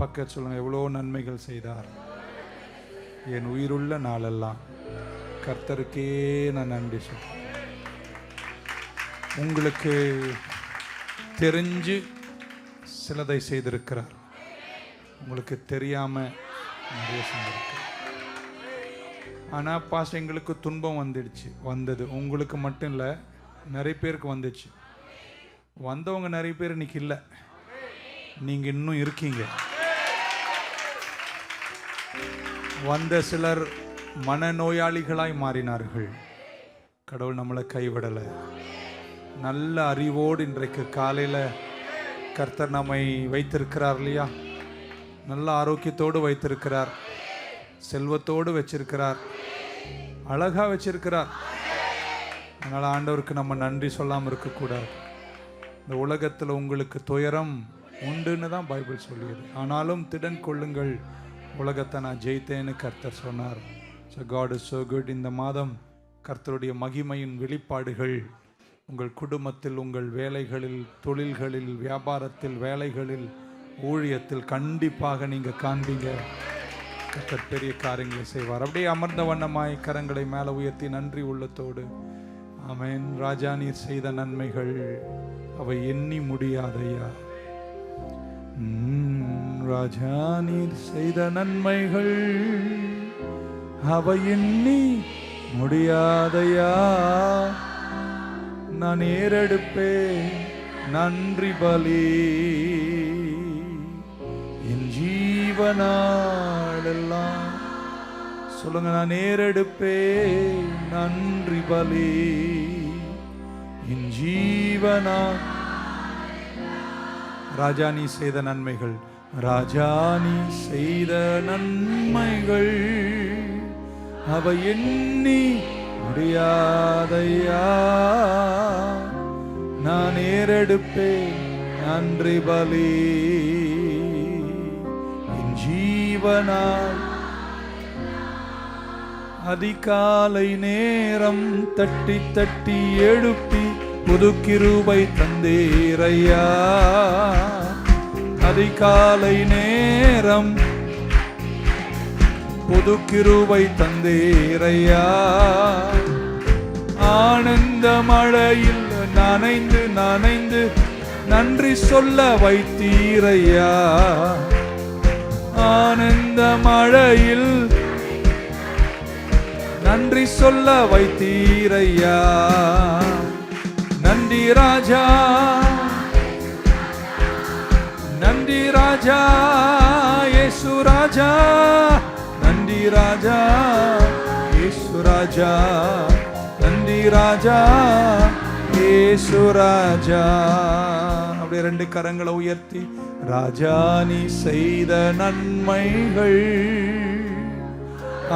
பக்க சொல்லுங்க எவ்வளோ நன்மைகள் செய்தார். என் உயிருள்ள நாளெல்லாம் கர்த்தருக்கே நான் நன்றி சொல்றேன். உங்களுக்கு தெரிஞ்சு சிலதை செய்திருக்கிறார். உங்களுக்கு தெரியாம நிறைய செஞ்சிருக்கிறார் ஆனால் பாஸ் எங்களுக்கு துன்பம் வந்துடுச்சு வந்தது. உங்களுக்கு மட்டும் இல்லை நிறைய பேருக்கு வந்துச்சு. வந்தவங்க நிறைய பேர் இன்னைக்கு இல்லை. நீங்கள் இன்னும் இருக்கீங்க. வந்த சிலர் மனநோயாளிகளாய் மாறினார்கள். கடவுள் நம்மளை கைவிடலை. நல்ல அறிவோடு இன்றைக்கு காலையில் கர்த்தர் நம்மை வைத்திருக்கிறார் இல்லையா? நல்ல ஆரோக்கியத்தோடு வைத்திருக்கிறார். செல்வத்தோடு வச்சிருக்கிறார். அழகா வச்சிருக்கிறார். அதனால் ஆண்டவருக்கு நம்ம நன்றி சொல்லாமல் இருக்கக்கூடாது. இந்த உலகத்தில் உங்களுக்கு துயரம் உண்டுன்னு தான் பைபிள் சொல்லியது ஆனாலும் திடன் கொள்ளுங்கள். உலகத்தை நான் ஜெயித்தேன்னு கர்த்தர் சொன்னார். So God is so good இந்த மாதம் கர்த்தருடைய மகிமையின் வெளிப்பாடுகள் உங்கள் குடும்பத்தில் உங்கள் வேலைகளில் தொழில்களில் வியாபாரத்தில் வேலைகளில் ஊழியத்தில் கண்டிப்பாக நீங்கள் காண்பீங்க. கர்த்தர் பெரிய காரியங்களை செய்வார். அப்படியே அமர்ந்த வண்ணமாய் கரங்களை மேலே உயர்த்தி நன்றி உள்ளத்தோடு. ஆமென். ராஜா நீர் செய்த நன்மைகள் அவை எண்ணி முடியாதையா? ராஜா நீர் செய்த நன்மைகள் அவை எண்ணி முடியாதையா? நான் ஏறெடுப்பேன் நன்றி பலி. என் ஜீவனாடெல்லாம் சொல்லுங்க நான் ஏறெடுப்பேன் நன்றி பலி. என் ஜீவனா? ராஜா நீ செய்த நன்மைகள் ராஜா நீ செய்த நன்மைகள் அவை எண்ணி முடியாதையா? நான் ஏறெடுப்பேன் நன்றி பலி. என் ஜீவனால் அதிகாலை நேரம் தட்டி தட்டி எழுப்பி புதுக்கிருவை தந்தேரையா? அதிகாலை நேரம் புது கிருவை தந்தேரையா? ஆனந்த மழையில் நனைந்து நனைந்து நன்றி சொல்ல வைத்தீரையா? ஆனந்த மழையில் நன்றி சொல்ல வைத்தீரையா? நன்றி ராஜா நன்றி ராஜா இயேசு ராஜா. நன்றி ராஜா இயேசு ராஜா. நன்றி ராஜா இயேசு ராஜா. அப்படியே ரெண்டு கரங்களை உயர்த்தி ராஜா நீ செய்த நன்மைகள்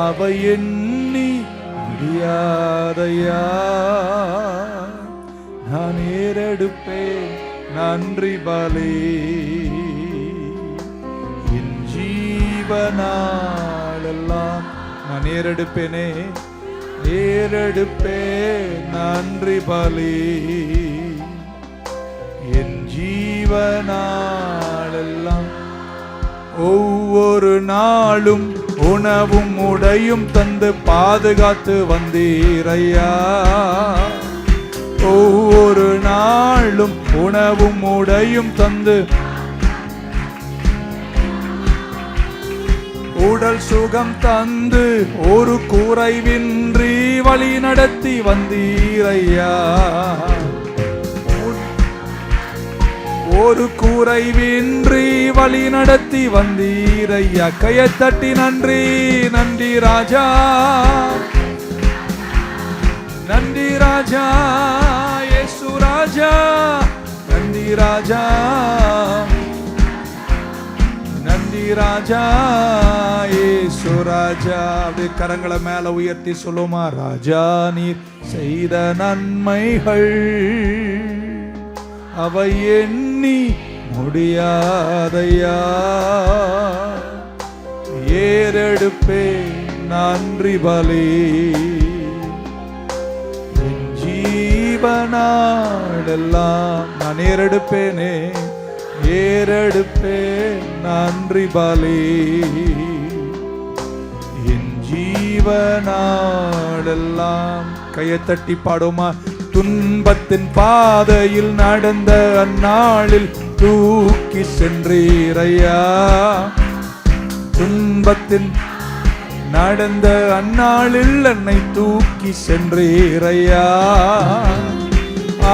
அவை எண்ணி முடியாதையா? நான் ஏறெடுப்பேன் நன்றி பலே. ஜீவனாலெல்லாம் நான் ஏறெடுப்பேனே ஏறெடுப்பே நன்றி பலி. என் ஜீவனாலெல்லாம் ஒவ்வொரு நாளும் உணவும் உடையும் தந்து பாதுகாத்து வந்தீரையா. ஒவ்வொரு நாளும் உணவும் உடையும் தந்து உடல் சுகம் தந்து ஒரு குறைவின்றி வழி நடத்தி வந்தீரையா? ஒரு குறைவின்றி வழி நடத்தி வந்தீரையா? கையை தட்டி நன்றி நன்றி ராஜா. நன்றி ராஜா இயேசு ராஜா. நன்றி ராஜா. நன்றி ராஜா ஏசு ராஜா. அப்படியே கரங்களை மேல உயர்த்தி சொல்லுமா ராஜா நீர் செய்த நன்மைகள் அவை எண்ணி முடியாதையா? ஏறெடுப்பே நன்றி பலி. என் ஜீவனாடெல்லாம் நான் ஏறெடுப்பேனே. ஏறெடுப்பே நன்றி பலி. என் ஜீவனாடெல்லாம் கையை தட்டி பாடுமா. துன்பத்தின் பாதையில் நடந்த அந்நாளில் தூக்கி சென்றீரையா. துன்பத்தின் நடந்த அந்நாளில் என்னை தூக்கி சென்றீரையா.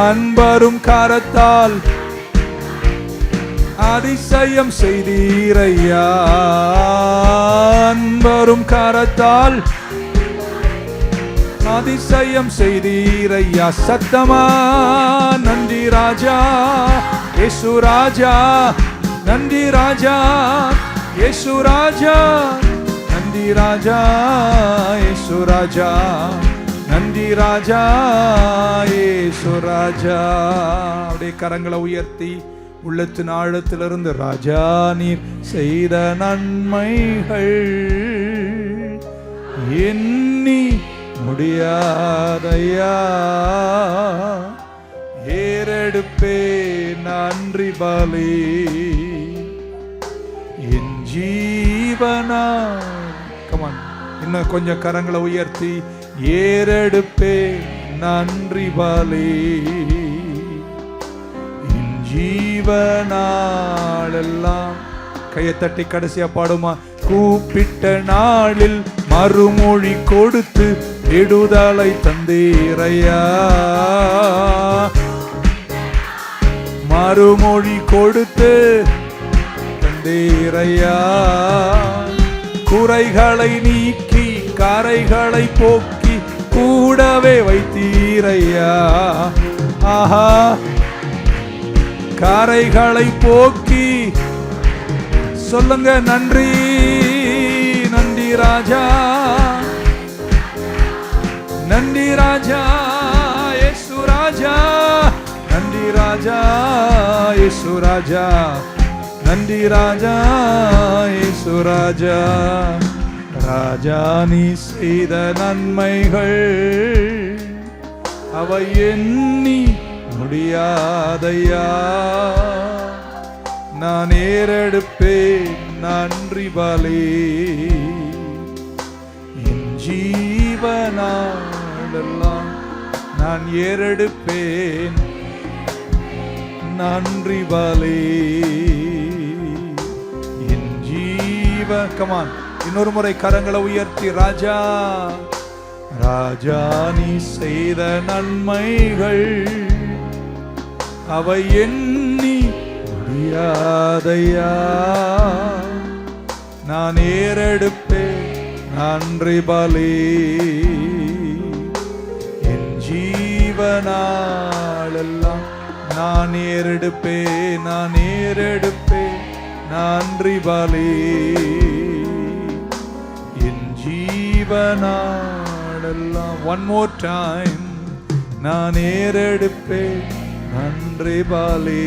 அன்பரும் கரத்தால் அதிசயம் செய்தீரையா? அன்பரும் கரத்தால் அதிசயம் செய்தீரையா? சத்தமா? நன்றி ராஜா. இயேசு ராஜா. நன்றி ராஜா. இயேசு ராஜா. நன்றி ராஜா. இயேசு ராஜா. நந்தி ராஜா. இயேசு ராஜா. அப்படியே கரங்களை உயர்த்தி உள்ளத்தின் ஆழத்திலிருந்து ராஜா நீர் செய்த நன்மைகள் எண்ணி முடியாதையா? ஏறெடுப்பே நன்றி பலி. என் ஜீவனா? கமான் இன்னும் கொஞ்சம் கரங்களை உயர்த்தி ஏறெடுப்பே நன்றி பலி. நாளெல்லாம் கையை தட்டி கடைசியா பாடுமா? கூப்பிட்ட நாளில் மறுமொழி கொடுத்து விடுதலை தந்தீரையா? மறுமொழி கொடுத்து தந்தீரையா? குறைகளை நீக்கி கரைகளை போக்கி கூடவே வைத்தீரையா? ஆஹா காரைகளை போக்கி. சொல்லுங்க நன்றி நன்றி ராஜா. நன்றி ராஜா இயேசு ராஜா. நன்றி ராஜா இயேசு ராஜா. நன்றி ராஜா இயேசு ராஜா. ராஜா நீ செய்த நன்மைகள் அவை எண்ணி முடியாதையா நான் ஏறெடுப்பேன் நன்றி பலே. என் ஜீவனாலெல்லாம் நான் ஏறெடுப்பேன் நன்றி பலே. என் ஜீவ கமான் இன்னொரு முறை கரங்களை உயர்த்தி ராஜா. ராஜா நீ செய்த நன்மைகள் அவை எண்ணி முடியாதையா? நான் ஏறெடுப்பேன் நன்றி பலி. என் ஜீவனாலெல்லாம் நான் ஏறெடுப்பேன் நான் ஏறெடுப்பேன் நன்றி பலி. என் ஜீவனாலெல்லாம் ஒன் மோர் டைம் நான் ஏறெடுப்பேன் நன்றி பலி.